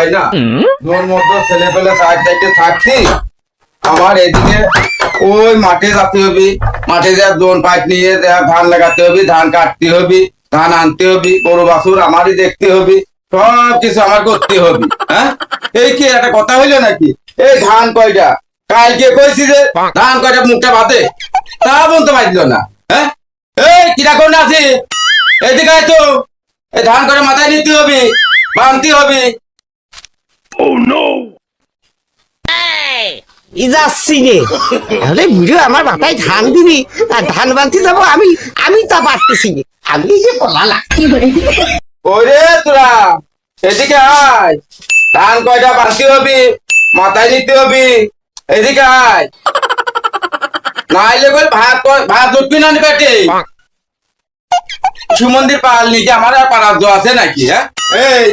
হয় না তোর মতো ছেলে পেলে সাইড সাইডে থাকছি আমার এদিকে ওই মাঠে যেতে হবে মাঠে যা দোন পাইপ নিয়ে ধান লাগাতে হবে ধান কাটতে হবে ধান আনতে হবে গরু বাছুর আমারই দেখতে হবে সব কিছু আমার করতে হবে হ্যাঁ? এই কি একটা কথা হইল নাকি? এই ধান কয়টা? কালকে কইছি যে ধান কয়টা মুখটা ভাতে তা বলতে পারল না হ্যাঁ? এই কিরা কোন আছি? এদিকে তো এই ধান করে মাথায় নিতে হবে বানতে হবে ই যাচ্ছি রে তাহলে বুড়ো আমার মাথায় ধান দিবি? আর ধান বানতে যাব আমি আমি তা পারতেছি রে আমি যে পলালা ওরে তোরা এদিকে আয়। ধান কয়টা বানতে হবে? মাথায় নিতে হবে। এদিকে আয়। নাইলে বল ভাত ভাত উঠবি না সুমন্দির পাল নিচে আমার আর পাড়ার আছে নাকি হ্যাঁ? এই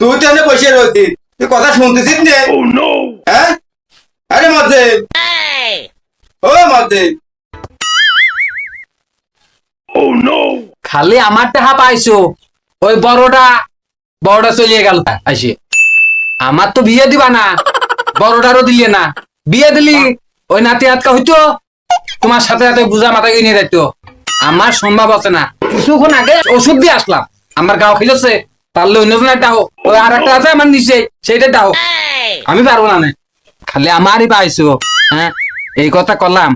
তুই তো এনে বসে রয়েছিস। তুই কথা শুনতেছিস নে। হ্যাঁ? আরে মধ্যে ও মধ্যে খালি আমার টাকা পাইছো। ওই বড়টা বড়টা চলে গেল। আসে। আমার তো বিয়ে দিবা না। বড়টারও দিলে না। বিয়ে দিলি ওই নাতি হাতকা হইতো। তোমার সাথে সাথে বুঝা মাথায় নিয়ে যাইত। আমার সম্ভব আছে না। কিছুক্ষণ আগে ওষুধ দিয়ে আসলাম। আমার গাও খেলেছে। পারলে অন্যজনের ডাও ওই আর একটা আছে আমার নিচে সেইটা ডাও আমি পারব না খালি আমারই পাইছো হ্যাঁ? এই কথা করলাম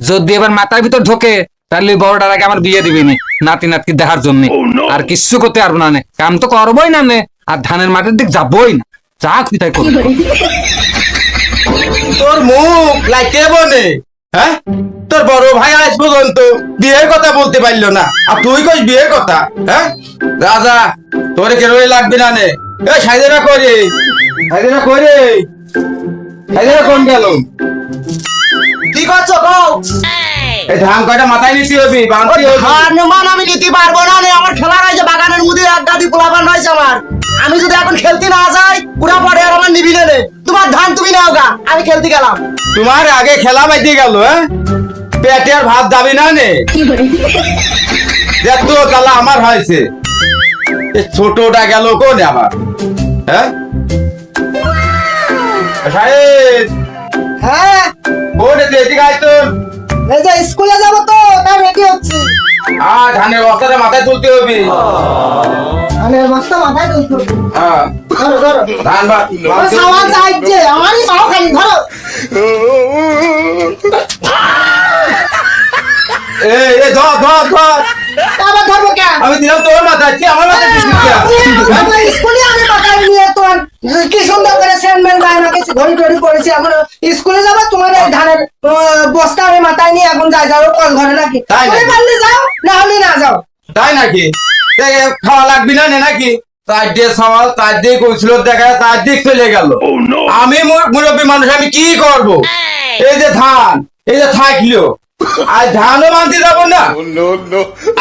যদি এবার মাথার ভিতর ঢোকে তাহলে বড়টার আগে আমার বিয়ে দিবি নি নাতি নাতকে দেখার জন্য। আর কিচ্ছু করতে পারব না নে। কাম তো করবোই না নে আর ধানের মাঠের দিক যাবোই না। যা খুঁজে তাই করব তোর মুখ লাইতে বনে? হ্যাঁ? তোর বড় ভাই আজ পর্যন্ত বিয়ের কথা বলতে পারল না। আর তুই কই বিয়ের কথা হ্যাঁ? রাজা তোরে কেরোই লাগবে না নে? এ সাইদেরা করে সাইদেরা করে সাইদেরা কোন গেল? কি করছ কও এই। ধান কয়টা মাথায় নিতে হবে বাঁধতে হবে? ধান মান আমি নিতে পারব না রে আমার খেলা রয়েছে বাগানের মধ্যে এক গাদি পোলাপান রয়েছে আমার। আমি যদি এখন খেলতে না যাই পুরা পরে আর আমার নিবি নে। তোমার ধান তুমি নাও গা আমি খেলতে গেলাম। তোমার আগে খেলা বাইতে গেল হ্যাঁ? পেটে আর ভাত যাবি না নে? দেখ তো তালা আমার হয়েছে। ছোটটা গেল কোনে আবার? হ্যাঁ? সাহেব! হ্যাঁ? কোনে এদিকে আয় তো। এই যে স্কুলে যাব তো তাই রেডি হচ্ছি। আর ধানের বস্তাটা মাথায় তুলতে হবে। আমি মাছটা মাথায় তুলতে হবে। হ্যাঁ। ধরো ধরো। ধান সামান চাইছে আমারই পাও খালি ধরো। এই এই ধর ধর ধর। আবার ধরবো কেন আমি দিলাম তোর মাথায় কি আমার মাথায় দিছিস স্কুলে আমি মাথায় নিয়ে তোমার। কি সুন্দর করে সেন্টমেন্ট গায়ে না কিছু ঘড়ি টড়ি পড়েছি। এখন স্কুলে যাব তোমার এই ধানের বস্তা আমি মাথায় নিয়ে এখন যাই যাব কল ঘরে নাকি? তুমি পারলে যাও না হলে না যাও। তাই নাকি? খাওয়া লাগবি না নে নাকি? চার দিয়ে সওয়াল চার দিয়ে কৌশল দেখা চার দিক চলে গেল। আমি মু- মুরব্বী মানুষ আমি কি করব? এই যে ধান এই যে থাকল আর ধানও মানতে যাব না।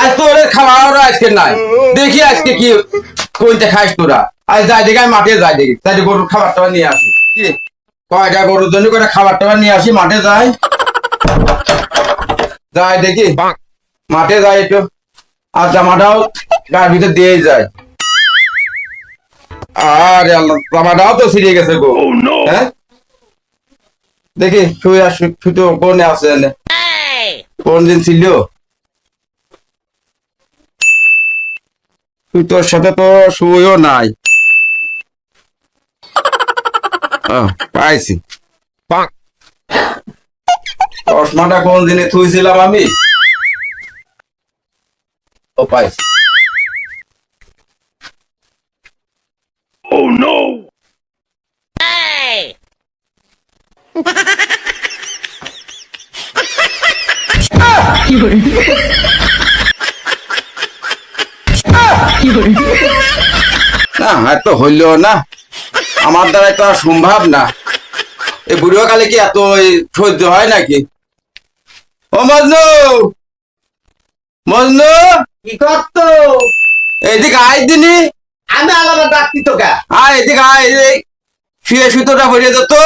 আজ তোর খাওয়ার আজকে নাই। দেখি আজকে কি কোনটা খাইস তোরা। আজ যাই দেখি আমি মাঠে যাই দেখি। তাই গরুর খাবার টাবার নিয়ে আসি। কয়টা গরুর জন্য করে খাবার টাবার নিয়ে আসি মাঠে যাই। যাই দেখি। মাঠে যাই একটু। আর জামাটাও গার ভিতর দিয়ে যায় আরে আল্লাহ জামাটাও তো ছিঁড়ে গেছে গো। হ্যাঁ? দেখি শুয়ে শুতে কোনে আছে এনে? কোন দিন ছিল? তুই তোর সাথে তো শুয়েও নাই। পাইছি। চশমাটা কোন দিনে থুইছিলাম আমি? ও পাইছি। না আর তো হইল না। আমার দ্বারা তো সম্ভব না। এই বুড়ো কালে কি এত সহ্য হয় নাকি? ও মজনু! মজনু! কি করতো? এদিকে আয় দিনি। আমি আলাদা ডাকতি তো গা আয় এদিকে আয়। শুয়ে সুতোটা ভরিয়ে দে তো।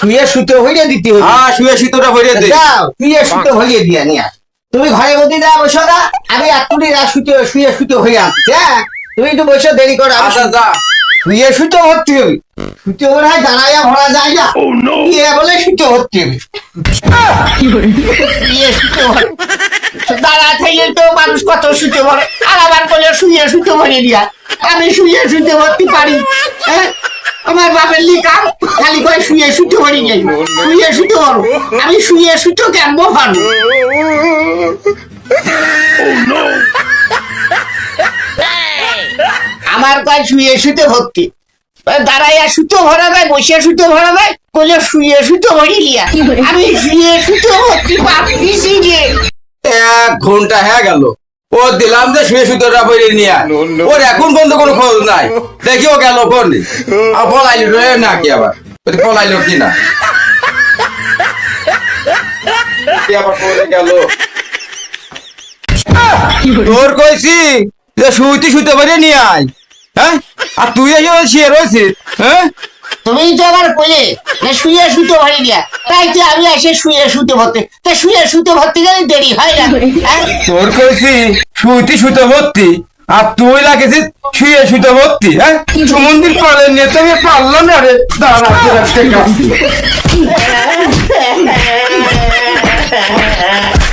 শুয়ে সুতো হইলে দিতে হবে হ্যাঁ শুয়ে সুতোটা ভরিয়ে দে। যাও শুয়ে শুতে হইলে দিয়া নিয়ে। তুমি ঘরে বদি যা বসো না। আমি এক্ষুনি শুতে শুয়ে সুতো হয়ে আনছি হ্যাঁ? তুমি একটু বসে দেরি করো আমি আচ্ছা যা। শুয়ে শুতে ভর্তি হবে? শুতে হয় দাঁড়াইয়া ভরা যায় না শুয়ে বলে শুতে ভর্তি হবে। শুয়ে শুতে দাঁড়া থেকে তো মানুষ কত শুতে ভরে। আর আবার বলে শুয়ে শুতে ভরে দিয়া। আমি শুয়ে শুতে ভর্তি পারি। হ্যাঁ? আমার বাপের লিকাম খালি করে শুয়ে শুতে ভরি যাই শুয়ে শুতে ভরো। আমি শুয়ে শুতে কেমন ভালো আমার কয় শুয়ে শুতে ভর্তি দাঁড়াইয়া সুতো ভরা দেয় বসে সুতো ভরা দেয় বলে শুয়ে সুতো ভরি লিয়া আমি শুয়ে সুতো ভর্তি পাচ্ছি যে। এক ঘণ্টা হয়ে গেল। ও দিলাম যে শুয়ে সুতোটা নিয়ে। ওর এখন পর্যন্ত কোনো খোঁজ নাই। দেখি ও গেল কোন। আর পলাইলো রে না কি আবার। তো কি না কি আবার পড়ে গেল? তোর কইছি যে শুইতে শুতে পারে নিয়ে আয়। হ্যাঁ? আর তুই এসে শুয়ে রয়েছিস হ্যাঁ? তুমি তো আবার কইলে যে শুয়ে শুতে ভরি দিয়া তাই তো আমি এসে শুয়ে শুতে ভর্তি তা শুয়ে সুতো ভর্তি গেলে দেরি হয় না। হ্যাঁ? তোর কইছি শুইতে শুতে ভর্তি আর তুই লাগেছিস শুয়ে শুতে ভর্তি হ্যাঁ? সমুদ্রের কলে নিয়ে তুমি পারল না রে। দাঁড়া তোর একটা কাজ।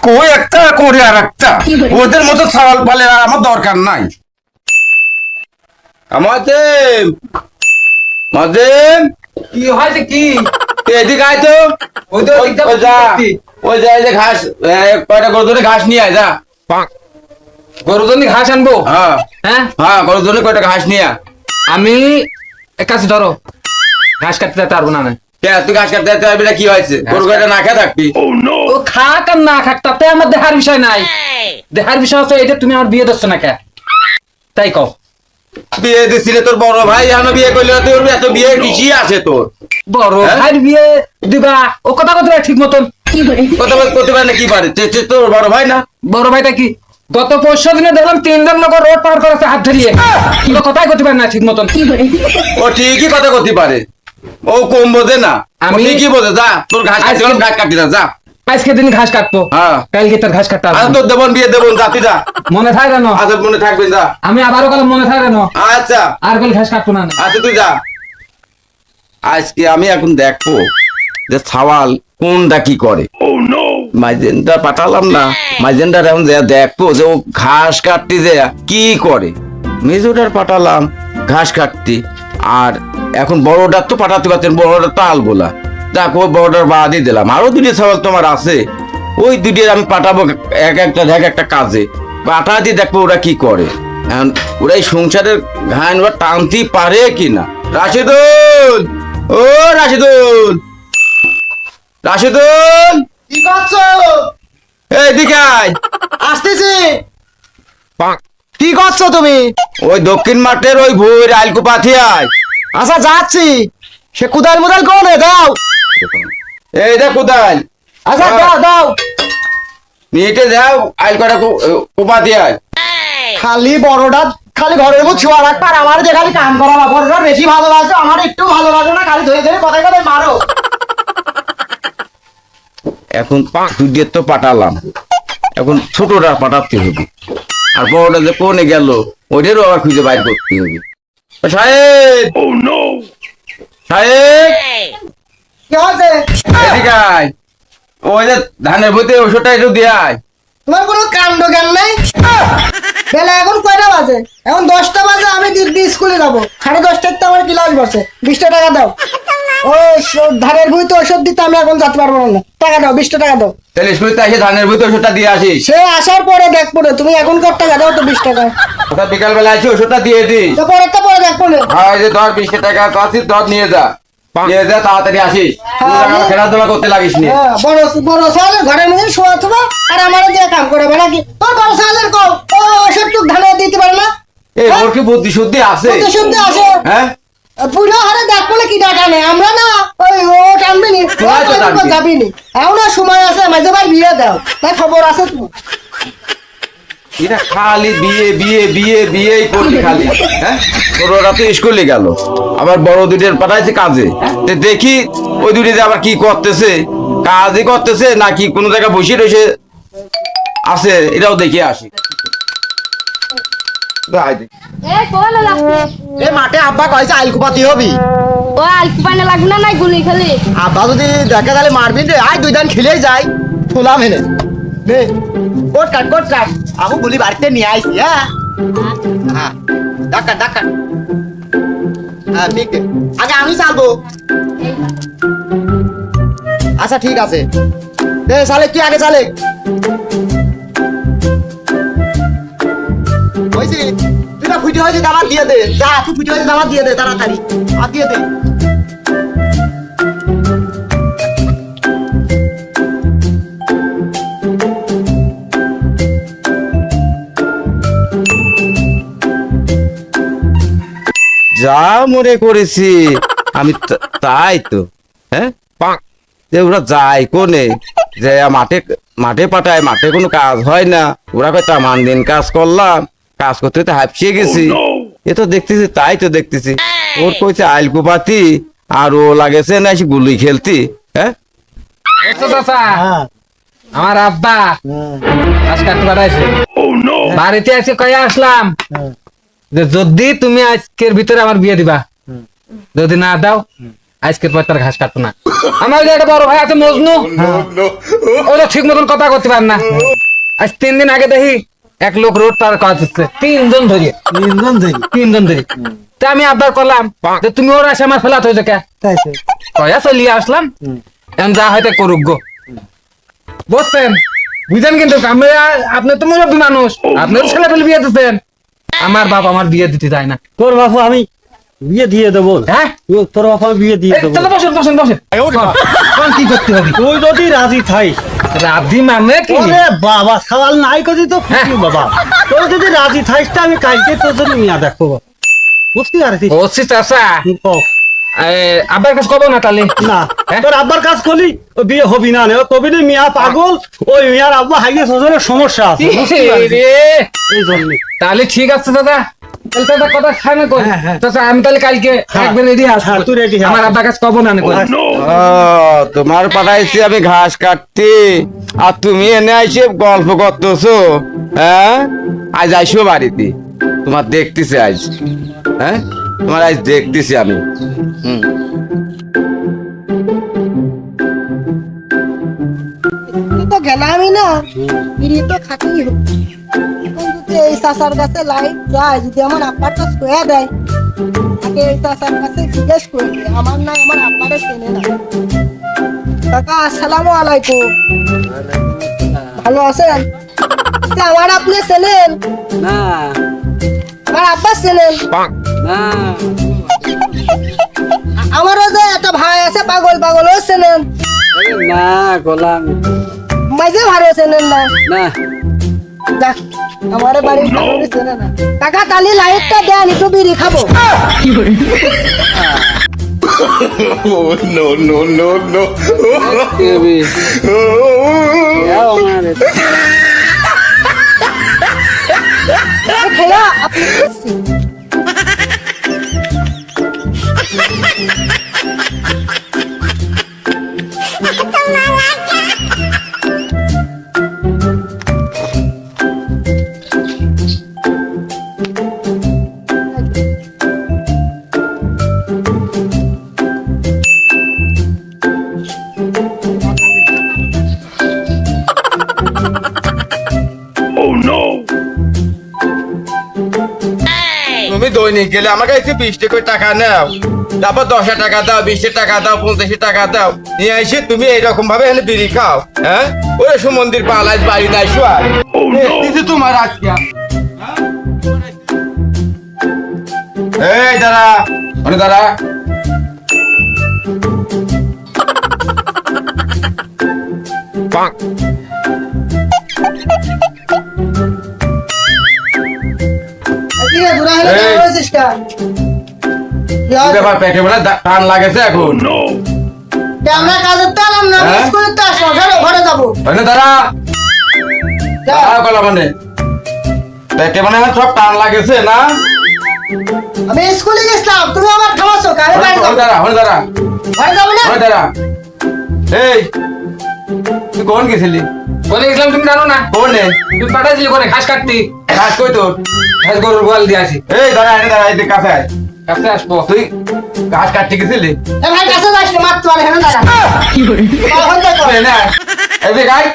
কই একটা করে আর একটা ওদের মতো সওয়াল পালে আর আমার দরকার নাই। আমাদের মাঝেম কি হয়েছে কি? এদিকে আয় তো। ওই তো ওই যা ওই যা যে ঘাস কয়টা গরু ধরে ঘাস নিয়ে আয় যা। গরু জন্য ঘাস আনব? হ্যাঁ। হ্যাঁ? হ্যাঁ গরু ধরে কয়টা ঘাস নিয়ে আমি এক কাছে ধরো। ঘাস কাটতে পারব না না তুই ঘাস কাটতে যেতে পারবি না? কি হয়েছে? গরু কয়টা না খেয়ে থাকবি? ও খাক আর না খাক তাতে আমার দেখার বিষয় নাই। দেখার বিষয় হচ্ছে এটা তুমি আমার বিয়ে দিচ্ছ না কে? তাই কও। বিয়ে দিছিলে তোর বড় ভাই এখনও বিয়ে করলে তোর এত বিয়ে কিছু আছে তোর? বড় হ্যাঁ? ভাইয়ের বিয়ে দিবা? ও কথা কথা ঠিক মতন? করতে পারে না কি পারে তোর বড় ভাই না? বড় ভাইটা কি? গত পরশু দিনে দেখলাম তিনজন লোক রোড পার করেছে হাত ধরিয়ে। কথাই করতে পারে না ঠিক মতন। ও ঠিকই কথা করতে পারে। ও কম বোঝে না? আমি ঠিকই বোঝে যা তোর ঘাস ঘাস কাটি না যা। আজকে দিন ঘাস কাটবো। হ্যাঁ। কালকে তার ঘাস কাটতে আর তোর দেবন বিয়ে দেবন জাতি যা। মনে থাকে কেন আজ মনে থাকবেন যা। আমি আবারও কাল মনে থাকে কেন আচ্ছা। আর কাল ঘাস কাটবো না আচ্ছা তুই যা। আজকে আমি এখন দেখব যে সাওয়াল কোনটা কি করে। মাইজেনটা পাঠালাম না। মাইজেনটার এখন যে দেখব যে ও ঘাস কাটতে যে কি করে। মেজোটার পাঠালাম ঘাস কাটতে। আর এখন বড়টার তো পাঠাতে পারছেন বড়টা তাল গোলা দেখো বড়টার বাদই দিলাম। আরও দুটি সওয়াল তোমার আছে। ওই দুটির আমি পাঠাবো এক একটা এক একটা কাজে। পাঠা দিয়ে দেখব ওরা কি করে। এখন ওরা এই সংসারের ঘান ওরা টানতে পারে কিনা। রাশিদুল! ও রাশিদুল! রাশিদুল! কি করছ? আয়। আসতেছি। কি করছ তুমি? ওই দক্ষিণ মাঠের ওই ভুই আইলকু পাথি আয় আচ্ছা যাচ্ছি। সে কুদাল মুদাল কোন দাও। এই দেখ কোথায় আচ্ছা দাও দাও। নিয়ে যাও আইল কটা আয় খালি বড়টা খালি ঘরের মধ্যে ছোঁয়া রাখবে আর আমার যে খালি কাম করা বা বড়টা বেশি ভালোবাসো আমার একটু ভালোবাসো না খালি ধরে ধরে কথায় কথায় মারো। এখন পাঁচ দুধের তো পাঠালাম। এখন ছোটটা পাঠাতে হবে। আর বড়টা যে কোনে গেল ওইটারও আবার খুঁজে বাইর করতে হবে। সাহেব! সাহেব! কি হয়েছে? ওই যে ধানের বইতে ওষুধটা একটু দিয়ে আয়। তোমার কোনো কাণ্ড জ্ঞান নাই? বেলা এখন কয়টা বাজে? এখন দশটা বাজে আমি দিব্যি স্কুলে যাব। সাড়ে দশটার তো আমার ক্লাস বসে। বিশটা টাকা দাও। ধানের ওষুধ দিতে আমি এখন যেতে পারব না। টাকা দাও বিশটা টাকা দাও। তাহলে স্কুলে এসে ধানের ওষুধটা দিয়ে আসিস। সে আসার পরে দেখব না তুমি এখনকার টাকা দাও তো বিশ টাকা। ওটা বিকালবেলা আছে ওষুধটা দিয়ে দিস? পরেরটা পরে দেখব না হয় যে ধর বিশ টাকা ধর নিয়ে যা। তাড়াতাড়ি আসিস। হ্যাঁ, খেলাধুলা করতে লাগিস নি। হ্যাঁ, বড় বড় সালের ঘরের মধ্যে শোয়া থবা আর আমার দিয়ে কাম করে বেলা তোর বড় সালের কও ও ওষুধ টুক ধানে দিতে পারে না? এই হ্যাঁ? ওর কি বুদ্ধি শুদ্ধি আছে? বুদ্ধি শুদ্ধি আছে। হ্যাঁ? বুড়ো হারে দেখ বলে কি ডাকা নেই আমরা না ওই ও টানবি নি। যাবি নি। এখনও সময় আছে মাঝে বিয়ে দাও। তাই খবর আছে তো? এটা খালি বিয়ে বিয়ে বিয়ে বিয়েই করলি খালি হ্যাঁ? ছোটরা তো স্কুলে গেল। আবার বড় দুটের পাঠাইছে কাজে। তো দেখি ওই দুটি আবার কি করতেছে কাজই করতেছে নাকি কোনো জায়গায় বসে রয়েছে আছে এটাও দেখে আসি। এ মাঠে আব্বা কয়েছে আইলকুপাতি হবি। ও আলকু লাগবে না নাই গুলি খালি? আব্বা যদি দেখে তাহলে মারবি রে আয় দুই দিন খেলেই যাই। খোলা মেনে নে কোট কাট কোট কাট। আমি বলি বাড়িতে নিয়ে আইছি হ্যাঁ হ্যাঁ ডাক্তার ডাক্তার হ্যাঁ ঠিক আগে আমি চালবো আচ্ছা ঠিক আছে এ সালে কি আগে চালে তুই না ফুটি হয়েছে দাবার দিয়ে দে যা তুই ফুটি হয়েছে দাবার দিয়ে দে তাড়াতাড়ি আর দিয়ে দে যা মনে করেছি আমি তাই তো হ্যাঁ? যে ওরা যায় কোনে? যে মাঠে মাঠে পাঠায় মাঠে কোনো কাজ হয় না। ওরা কয় তামান দিন কাজ করলাম কাজ করতে তো হাঁপিয়ে গেছি। এ তো দেখতেছি তাই তো দেখতেছি। ওর কইছে আইলকুপাতি আর ও লাগেছে না এসে গুলি খেলতি হ্যাঁ? আমার আব্বা। কাটতে পাঠাইছে বাড়িতে এসে কয়ে আসলাম। যে যদি তুমি আজকের ভিতরে আমার বিয়ে দিবা যদি না দাও আজকের পর তার ঘাস কাটবো না। আমার যে একটা বড় ভাই আছে মজনু ও তো ঠিক মতন কথা করতে পারে না। আজ তিন দিন আগে দেখি এক লোক রোড তার কাজ হচ্ছে তিনজন ধরে। তিনজন ধরি? তিনজন ধরে। তা আমি আব্বার করলাম যে তুমি ওর আসে আমার ফেলাত হয়েছে কে? তাই তো। কয়া চলিয়ে আসলাম। এখন যা হয়তো করুক গো। বুঝছেন বুঝেন কিন্তু আমরা আপনি তো মুরব্বী মানুষ। আপনি ছেলে পেলে বিয়ে দিচ্ছেন। আমার বাপ আমার বিয়ে দিতে চায় না। তোর বাপু আমি বিয়ে দিয়ে দেবো। হ্যাঁ? তোর বাপু আমি বিয়ে দিয়ে দেবো। বসেন বসেন বসেন। কি করতে হবে? তুই যদি রাজি থাইস রাজি মানে কি? বাবা সওয়াল নাই করছি তো হ্যাঁ। বাবা? তোর যদি রাজি থাইস তা আমি কালকে তোর জন্য মিয়া দেখব বুঝতে পারছিস? বুঝছিস কও। আব্বার কাছে কব না তাহলে না হ্যাঁ? তোর আব্বার কাজ করলি ও বিয়ে হবি না নে ও মিয়া পাগল ওই মিয়ার আব্বা হাইয়ে সজনের সমস্যা আছে এই জন্য। তাহলে ঠিক আছে দাদা। তাহলে দাদা কথা খায় না কই? হ্যাঁ, হ্যাঁ। চাচা আমি তাহলে কালকে হ্যাঁ। একবার রেডি হ্যাঁ, আসব। তুই ready আমার আব্বার কব না কই? তোমার পাঠাইছি আমি ঘাস কাটতে। আর তুমি এনে আইসে গল্প করতেছো হ্যাঁ? আজ আইসো বাড়িতে। তোমার দেখতেছে আজ হ্যাঁ? তোমার আজ দেখতেছি আমি। হুম। তো গেলামই না। বিড়ি তো এখন যদি এই চাচার কাছে লাইট যায় যদি আমার আব্বারটা শোয়া দেয় আগে এই চাচার কাছে জিজ্ঞেস করে আমার না আমার আব্বারে চেনে না। কাকা আসসালামু আলাইকুম। ভালো আছেন? আমার আপনি চেনেন? না। আমার আব্বা চেনেন? আমারও যে একটা ভাই আছে পাগল পাগল ও চেনেন। না গোলাম। মাঝে ভালো চেনেন না। না। যাক আমার বাড়ির কাউরে চেনে না। কাকা কালি লাইটটা দেন একটু বিড়ি খাব। দেবী আমার খেলা আপনি খাচ্ছি। তুমি গেলে আমার কাছে বিশ টাকা টাকা নাও। তারপর দশ টাকা দাও বিশ টাকা দাও পঞ্চাশ টাকা দাও। নিয়ে এসে তুমি এইরকম ভাবে এখানে বিড়ি খাও হ্যাঁ? ওরে সুমন্দির পালাজ বাড়ি নাই শোয়ার দেখতেছি তোমার আজকে। এই দাদা অরে দাদা ব্যাপার পেটে বলে টান লাগেছে এখন? আমরা কাজের তো এলাম না হ্যাঁ? তো আসলাম ঘরে যাব। দাঁড়া। দাঁড়া কলা মানে পেটে মানে সব টান লাগেছে না? আমি স্কুলে গেছিলাম তুমি আমার থামাচ্ছ কারে ওখানে যাব? দাঁড়া ওখানে দাঁড়া। ঘরে যাব না? ওখানে দাঁড়া। এই তুই কোন গেছিলি? কোনে গেছিলাম তুমি জানো না? কোনে তুমি পাঠাইছিলি কোনে ঘাস কাটতি। কাজ কই তোর? ঘাস গরুর গোয়াল দিয়ে আসি। এই দাঁড়া এনে দাঁড়া এই কাছে আয়। কাছে আসব। তুই ঘাস কাটতে গেছিলি? এ ভাই কাছে যাস না মারতে পারে হ্যাঁ দাঁড়া। কি এখন দেখো এনে আয়। এই দিকে আয়।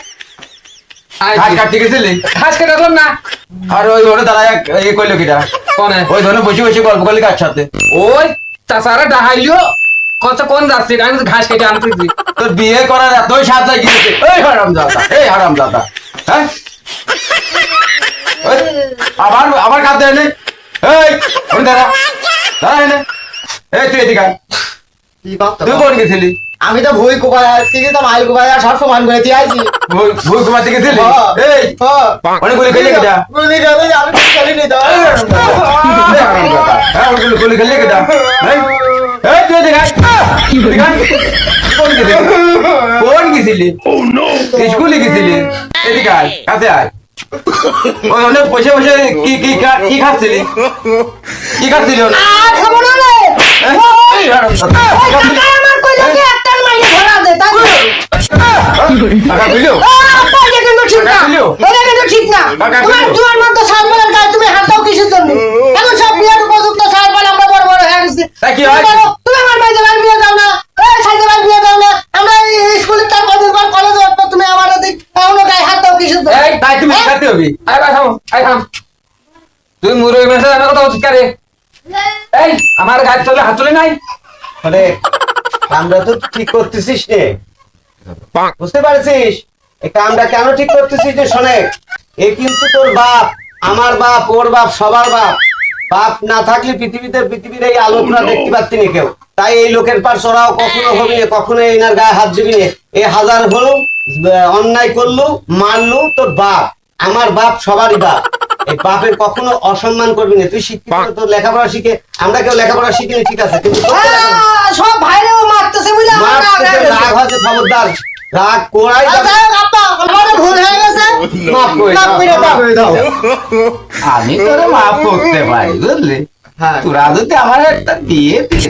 ঘাস। কাটতে গেছিলি? ঘাস কাটলাম না। আর ওই ওরে দাঁড়ায় এই কইলো কিটা? কোনে? ওই ধরনের বসে বসে গল্প করলি কার সাথে? ওই চাষারা ডাহাইলিও কত কোন যাচ্ছে আমি ঘাস কেটে আনতেছি তোর বিয়ে করার এতই সাজা গিয়েছে এই হারাম দাদা এই হারাম দাদা হ্যাঁ আবার আবার কাঁদতে এনে। এই দাদা দাঁড়া। এনে। এই তুই এদিকে? তুই কোন গেছিলি? আমি তো ভুই কোপায় কি তো মাইল কোপায় সব সমান করে দিয়ে আইছি ভুই ঘুমাতে গেছিলি হ্যাঁ। এই অনেকগুলি খেলে কেটা গুলি গেলে আমি তো তো এই হারাম দাদা হ্যাঁ ওগুলো গুলি খেলে কেটা এই এই তুই আয়। এদিকে আয়। কোন গেছিলি কোন গেছিলি স্কুলে গেছিলি এদিকে আয় কাছে আয় ওই অনেক বসে বসে কি কি কি খাচ্ছিলি কি খাচ্ছিলি আর খাব না রে এই হারাম দাদা, কি খাচ্ছিলি? টাকা আমার কইলো কি একটা মাইনে ধরা দে তাই? টাকা দিলো? এটা কিন্তু ঠিক না। এটা কিন্তু ঠিক না। তোমার তোমার মতো সালমানের গায়ে তুমি হাত দাও কিসের জন্য? এখন সব বিয়ের উপযুক্ত সালমান আমরা বড় বড় হয়ে গেছি। কি হয়? তুমি আমার ভাই যাবার বিয়ে দাও না। এই সাইজে ভাই বিয়ে দাও না। আমরা স্কুলে তার কদিন পর কলেজে উঠবো তুমি আমার দিক এখনও গায়ে হাত দাও কিসের জন্য? এই, তাই তুমি খাতে হবি আয় ভাই থাম আয় থাম। তুই মুরগি মেসে আমার কথা উচিত করে? এই আমার গাছ চলে হাত চলে নাই? মানে আমরা তো ঠিক করতেছিস নে। বুঝতে পারছিস? এই কামটা কেন ঠিক করতেছিস যে শোনে এ কিন্তু তোর বাপ আমার বাপ ওর বাপ সবার বাপ। বাপ না থাকলে পৃথিবীতে পৃথিবীর এই আলোকটা দেখতে পাচ্ছি না কেউ। তাই এই লোকের পার চড়াও কখনো হবি না কখনো এনার গায়ে হাত দিবি না। এ হাজার হলো অন্যায় করল মারলো তোর বাপ। আমার বাপ সবারই বাপ। বাপের কখনো অসম্মান করবি না। তুই শিক্ষিত তোর লেখাপড়া শিখে আমরা কেউ লেখাপড়া শিখিনি ঠিক আছে? কিন্তু তো সব ভাইরেও মারতেছে বুঝলে? রাগ হচ্ছে খবরদার। রাগ কোড়াই ভুল হয়ে গেছে। মাফ করে দাও। আমি তোর মাফ করতে পারি বুঝলি? হ্যাঁ। তোরা যদি আমার একটা বিয়ে দিতে